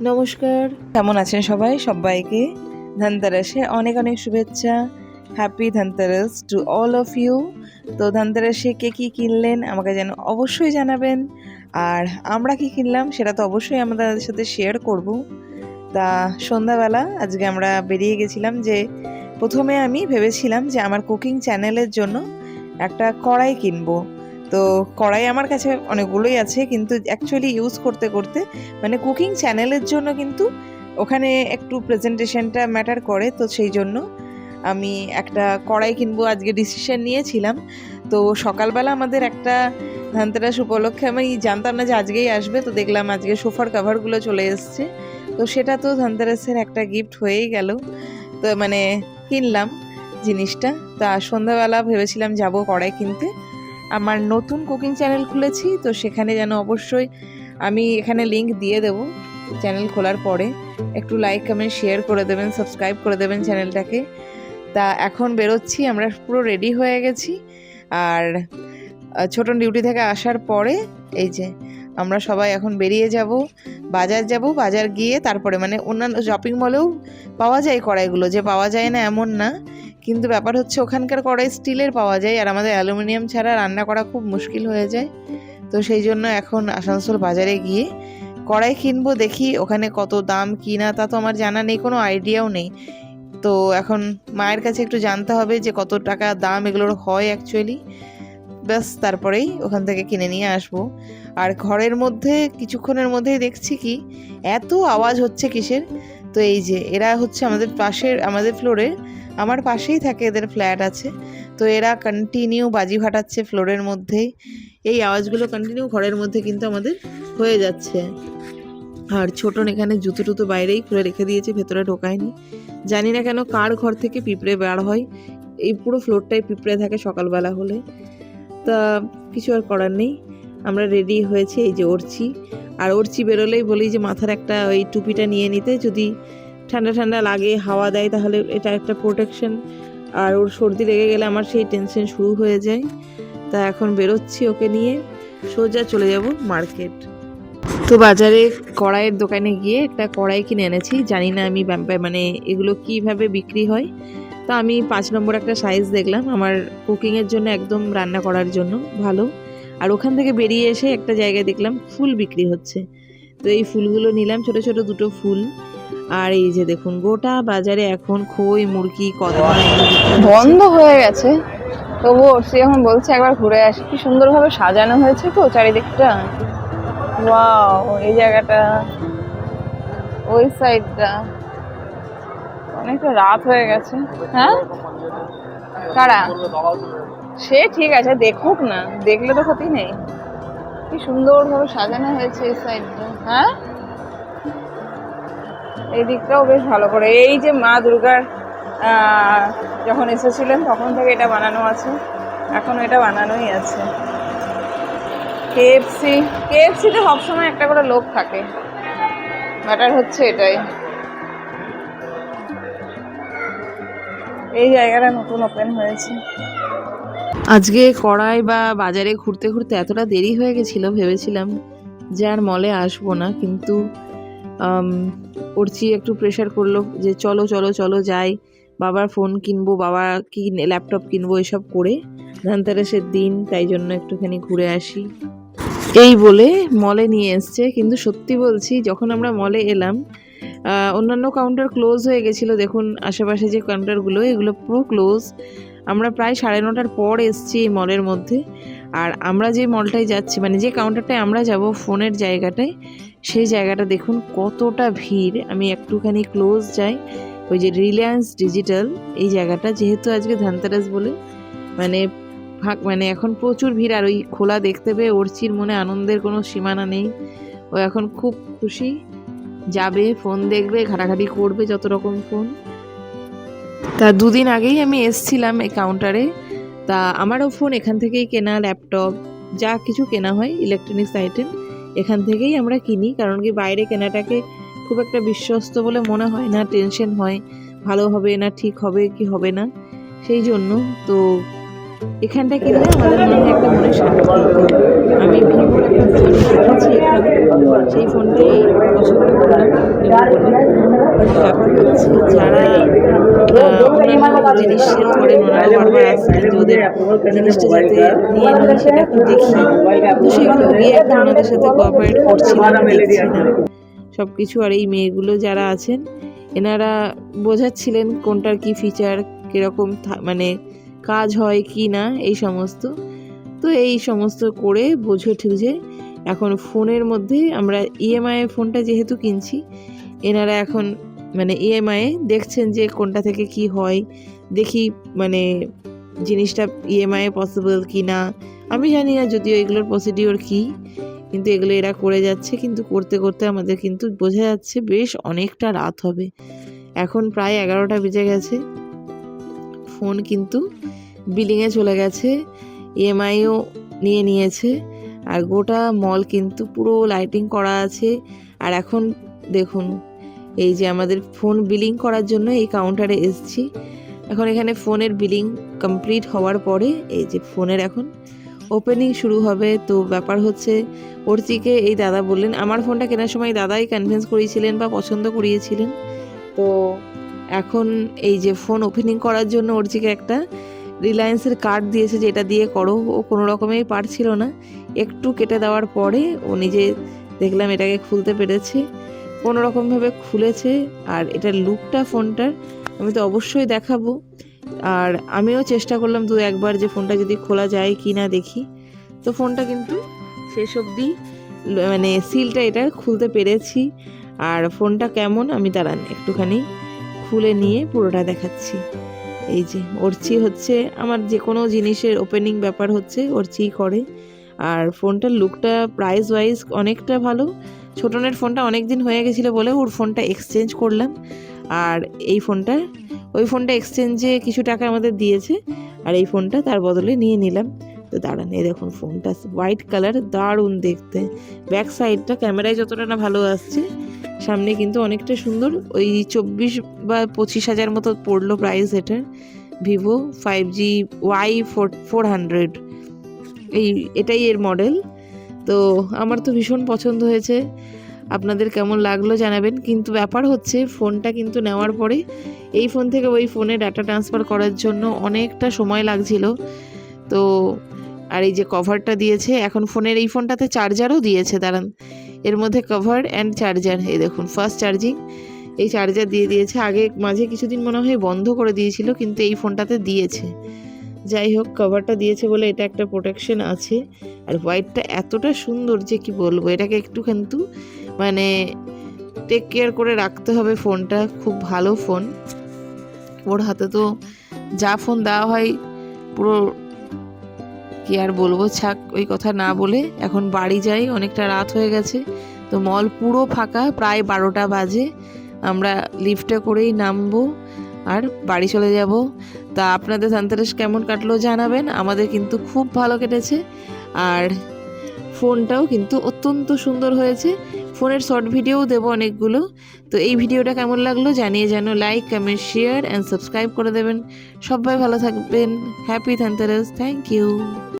নমস্কার। কেমন আছেন সবাই? সবাইকে ধনতেরাসে অনেক অনেক শুভেচ্ছা। Happy Dhanteras to all of you তো ধনতেরাসে কে কী কিনলেন আমাকে যেন অবশ্যই জানাবেন। আর আমরা কি কিনলাম সেটা তো অবশ্যই আমাদের সাথে শেয়ার করব। তা সন্ধ্যাবেলা আজকে আমরা বেরিয়ে গেছিলাম যে প্রথমে আমি ভেবেছিলাম যে আমার কুকিং চ্যানেলের জন্য একটা কড়াই কিনবো। তো কড়াই আমার কাছে অনেকগুলোই আছে, কিন্তু অ্যাকচুয়ালি ইউজ করতে করতে মানে কুকিং চ্যানেলের জন্য কিন্তু ওখানে একটু প্রেজেন্টেশনটা ম্যাটার করে, তো সেই জন্য আমি একটা কড়াই কিনবো আজকে ডিসিশন নিয়েছিলাম। তো সকালবেলা আমাদের একটা ধানতেরাস উপলক্ষে, আমি জানতাম না যে আজকেই আসবে, তো দেখলাম আজকে সোফার কাভারগুলো চলে এসছে। তো সেটা তো ধানতেরাসের একটা গিফট হয়েই গেল। তো মানে কিনলাম জিনিসটা। তা সন্ধ্যাবেলা ভেবেছিলাম যাব কড়াই কিনতে। আমার নতুন কুকিং চ্যানেল খুলেছি, তো সেখানে যেন অবশ্যই আমি এখানে লিংক দিয়ে দেবো চ্যানেল খোলার পরে। একটু লাইক কমেন্ট শেয়ার করে দেবেন সাবস্ক্রাইব করে দেবেন চ্যানেলটাকে। তা এখন বেরোচ্ছি, আমরা পুরো রেডি হয়ে গেছি। আর ছোটন ডিউটি থেকে আসার পরে, এই যে আমরা সবাই এখন বেরিয়ে যাব, বাজার যাব, বাজার গিয়ে তারপরে মানে অন্যান্য শপিং মলেও পাওয়া যায় কড়াইগুলো, যে পাওয়া যায় না এমন না। কিন্তু ব্যাপার হচ্ছে ওখানকার কড়াই স্টিলের পাওয়া যায় আর আমাদের অ্যালুমিনিয়াম ছাড়া রান্না করা খুব মুশকিল হয়ে যায়। তো সেই জন্য এখন আসানসোল বাজারে গিয়ে কড়াই কিনবো, দেখি ওখানে কত দাম, কি না, তা তো আমার জানা নেই, কোনো আইডিয়াও নেই। তো এখন মায়ের কাছে একটু জানতে হবে যে কত টাকা দাম এগুলোর হয় অ্যাকচুয়ালি ব্যাস, তারপরেই ওখান থেকে কিনে নিয়ে আসব। আর ঘরের মধ্যে, কিছুক্ষণের মধ্যেই দেখছি কি, এত আওয়াজ হচ্ছে কিসের? তো এই যে, এরা হচ্ছে আমাদের পাশের, আমাদের ফ্লোরে আমার পাশেই থাকে এদের ফ্ল্যাট আছে। তো এরা কন্টিনিউ বাজি ফাটাচ্ছে ফ্লোরের মধ্যেই এই আওয়াজগুলো কন্টিনিউ ঘরের মধ্যে কিন্তু আমাদের হয়ে যাচ্ছে। আর ছোটন এখানে জুতো টুতো বাইরেই খুলে রেখে দিয়েছে, ভেতরে ঢোকায়নি। জানি না কেন কার ঘর থেকে পিঁপড়ে বার হয়। এই পুরো ফ্লোরটাই পিঁপড়ে থাকে সকালবেলা হলে। তা কিছু আর করার নেই। আমরা রেডি হয়েছে, এই যে ওরছি আর ওরছি বেরোলেই বলি যে মাথার একটা ওই টুপিটা নিয়ে নিতে, যদি ঠান্ডা ঠান্ডা লাগে, হাওয়া দেয়, তাহলে এটা একটা প্রোটেকশন আর ওর সর্দি লেগে গেলে আমার সেই টেনশন শুরু হয়ে যায়। তা এখন বেরোচ্ছি ওকে নিয়ে, সোজা চলে যাব মার্কেট তো বাজারে কড়াইয়ের দোকানে গিয়ে একটা কড়াই কিনে এনেছি। জানি না আমি মানে এগুলো কীভাবে বিক্রি হয়। তো আমি পাঁচ নম্বর একটা সাইজ দেখলাম। আমার কুকিংয়ের জন্য একদম রান্না করার জন্য ভালো। আর ওখান থেকে বেরিয়ে এসে একটা জায়গায় দেখলাম ফুল বিক্রি হচ্ছে। তো এই ফুলগুলো নিলাম, ছোট ছোট দুটো ফুল। আর এই যে দেখুন, গোটা বাজারে এখন খই, মুরগি কদমা। বন্ধ হয়ে গেছে। তবুও সে এখন বলছে একবার ঘুরে আসি। কি সুন্দরভাবে সাজানো হয়েছে তো চারিদিকটা। ওয়াও, এই জায়গাটা, ওই সাইডটা অনেকটা রাত হয়ে গেছে। হ্যাঁ? কারা? সে ঠিক আছে, দেখুক না। দেখলে তো ক্ষতি নেই। কি সুন্দরভাবে সাজানো হয়েছে এই সাইডটা হ্যাঁ? এই দিকটাও বেশ ভালো করে। এই যে মা দুর্গার যখন এসেছিলেন, তখন থেকে এটা বানানো আছে। এখন এটা বানানোই আছে। কেএফসি কেএফসিতে সবসময় একটা করে লোক থাকে। ম্যাটার হচ্ছে এটাই। এই জায়গাটা নতুন ওপেন হয়েছে। আজকে কড়াই বা বাজারে ঘুরতে ঘুরতে এতটা দেরি হয়ে গেছিল, ভেবেছিলাম যে আর মলে আসব না, কিন্তু অর্চি একটু প্রেশার করল যে চলো চলো চলো যাই, বাবার ফোন কিনবো, বাবা কি ল্যাপটপ কিনবো, এসব করে ধনতেরাসের দিন, তাই জন্য একটুখানি ঘুরে আসি। এই বলে মলে নিয়ে এসছে, কিন্তু সত্যি বলছি, যখন আমরা মলে এলাম অন্যান্য কাউন্টার ক্লোজ হয়ে গেছিল, দেখুন আশেপাশে যে কাউন্টারগুলো এগুলো পুরো ক্লোজ আমরা প্রায় সাড়ে নটার পর এসছি এই মলের মধ্যে। আর আমরা যে মলটায় যাচ্ছি মানে যে কাউন্টারটায় আমরা যাব ফোনের জায়গাটায়, সেই জায়গাটা দেখুন কতটা ভিড়। আমি একটুখানি ক্লোজ যাই। ওই যে রিলায়েন্স ডিজিটাল এই জায়গাটা, যেহেতু আজকে ধানতেরাস বলে মানে ফাঁক মানে এখন প্রচুর ভিড়। আর ওই খোলা দেখতে পেয়ে অর্চির মনে আনন্দের কোনো সীমানা নেই। ও এখন খুব খুশি। যাবে ফোন দেখবে, ঘাটাঘাটি করবে যত রকম ফোন তা দুদিন আগেই আমি এসছিলাম এই কাউন্টারে তা আমারও ফোন এখান থেকেই কেনা ল্যাপটপ যা কিছু কেনা হয় ইলেকট্রনিক্স আইটেম এখান থেকেই আমরা কিনি। কারণ কি বাইরে কেনাটাকে খুব একটা বিশ্বস্ত বলে মনে হয় না টেনশন হয়, ভালো হবে না, ঠিক হবে কি হবে না, সেই জন্য। তো এখানটা কিনলে আমাদের মনে একটা মনে শান্তি। আমি সেই ফোনটাই পছন্দ করলাম হচ্ছে যারা অন্যান্য জিনিস সেল ওদের জিনিসটা যাতে নিয়ে সেটা একটু দেখি। তো সেগুলো গিয়ে ওনাদের সাথে কোঅপারেট করছিলাম দেখছিলাম সব কিছু আর এই মেয়েগুলো যারা আছেন, এনারা বোঝাচ্ছিলেন কোনটার কি ফিচার কীরকম মানে কাজ হয় কি না, এই সমস্ত। তো এই সমস্ত করে বুঝে ঠুঝে এখন ফোনের মধ্যে আমরা ইএমআই ফোনটা যেহেতু কিনছি, এনারা এখন মানে ইএমআই দেখছেন যে কোনটা থেকে কি হয়, দেখি মানে জিনিসটা ইএমআই পসিবল কি না। আমি জানি না যদিও এগুলোর প্রসিডিওর কি, কিন্তু এগুলো এরা করে যাচ্ছে, কিন্তু করতে করতে আমাদের কিন্তু বোঝা যাচ্ছে বেশ অনেকটা রাত হবে। এখন প্রায় এগারোটা বেজে গেছে। ফোন কিন্তু বিলিংয়ে চলে গেছে ইএমআইও নিয়ে নিয়েছে, আর গোটা মল কিন্তু পুরো লাইটিং করা আছে। আর এখন দেখুন, এই যে আমাদের ফোন বিলিং করার জন্য এই কাউন্টারে এসছি। এখন এখানে ফোনের বিলিং কমপ্লিট হওয়ার পরে, এই যে ফোনের এখন ওপেনিং শুরু হবে। তো ব্যাপার হচ্ছে, অর্চিকে এই দাদা বললেন, আমার ফোনটা কেনার সময় দাদাই কনভিন্স করিয়েছিলেন বা পছন্দ করিয়েছিলেন। তো এখন এই যে ফোন ওপেনিং করার জন্য অর্চিকে একটা রিলায়েন্সের কার্ড দিয়েছে যে এটা দিয়ে করো। ও কোনো রকমেই পারছিল না। একটু কেটে দেওয়ার পরে ও নিজে দেখলাম এটাকে খুলতে পেরেছে। কোনো রকমভাবে খুলেছে আর এটার লুকটা ফোনটার আমি তো অবশ্যই দেখাবো। আর আমিও চেষ্টা করলাম দু একবার যে ফোনটা যদি খোলা যায় কি না দেখি। তো ফোনটা কিন্তু শেষ অবধি মানে সিলটা এটার খুলতে পেরেছি। আর ফোনটা কেমন আমি দাঁড়ান একটুখানি খুলে নিয়ে পুরোটা দেখাচ্ছি। এই যে অর্চি হচ্ছে আমার যে কোনো জিনিসের ওপেনিং ব্যাপার হচ্ছে অর্চিই করে। আর ফোনটার লুকটা প্রাইস ওয়াইজ অনেকটা ভালো। ছোটনের ফোনটা অনেক দিন হয়ে গেছিল বলে ওর ফোনটা এক্সচেঞ্জ করলাম। আর এই ফোনটা, ওই ফোনটা এক্সচেঞ্জে কিছু টাকা আমাদের দিয়েছে। আর এই ফোনটা তার বদলে নিয়ে নিলাম। তো দাঁড়ান, এই দেখুন ফোনটা হোয়াইট কালার দারুণ দেখতে। ব্যাক সাইডটা ক্যামেরায় যতটা না ভালো আসছে সামনে কিন্তু অনেকটা সুন্দর। ওই চব্বিশ বা পঁচিশ হাজার মতো পড়ল প্রাইস এটার। Vivo five G Y four four hundred এই, এটাই এর মডেল তো আমার তো ভীষণ পছন্দ হয়েছে। আপনাদের কেমন লাগল জানাবেন। কিন্তু ব্যাপার হচ্ছে, ফোনটা কিন্তু নেওয়ার পরে এই ফোন থেকে ওই ফোনে ডাটা ট্রান্সফার করার জন্য অনেকটা সময় লাগছিল। তো, আর এই যে কভারটা দিয়েছে, এখন ফোনের এই ফোনটাতে চার্জারও দিয়েছে, দাঁড়ান। এর মধ্যে কভার অ্যান্ড চার্জার এই দেখুন ফার্স্ট চার্জিং এই চার্জার দিয়ে দিয়েছে। আগে মাঝে কিছুদিন মনে হয় বন্ধ করে দিয়েছিল, কিন্তু এই ফোনটাতে দিয়েছে। যাই হোক কভারটা দিয়েছে বলে এটা একটা প্রোটেকশন আছে। আর হোয়াইটটা এতটা সুন্দর যে কি বলব, এটাকে একটু কিন্তু মানে টেক কেয়ার করে রাখতে হবে ফোনটা খুব ভালো ফোন ওর হাতে তো যা ফোন দেওয়া হয়, পুরো কি আর বলব, ছাক ওই কথা না বলে এখন বাড়ি যাই, অনেকটা রাত হয়ে গেছে। তো মল পুরো ফাঁকা, প্রায় বারোটা বাজে। আমরা লিফটে করেই নামবো আর বাড়ি চলে যাব। তা আপনাদের ধনতেরাস কেমন কাটলো জানাবেন? আমাদের কিন্তু খুব ভালো কেটেছে। আর ফোনটাও কিন্তু অত্যন্ত সুন্দর হয়েছে। ফোনের শর্ট ভিডিও দেবো অনেকগুলো। তো এই ভিডিওটা কেমন লাগল জানিয়ে যেন like comment share and subscribe করে দেবেন। সবাই ভালো থাকবেন। Happy Dhanteras thank you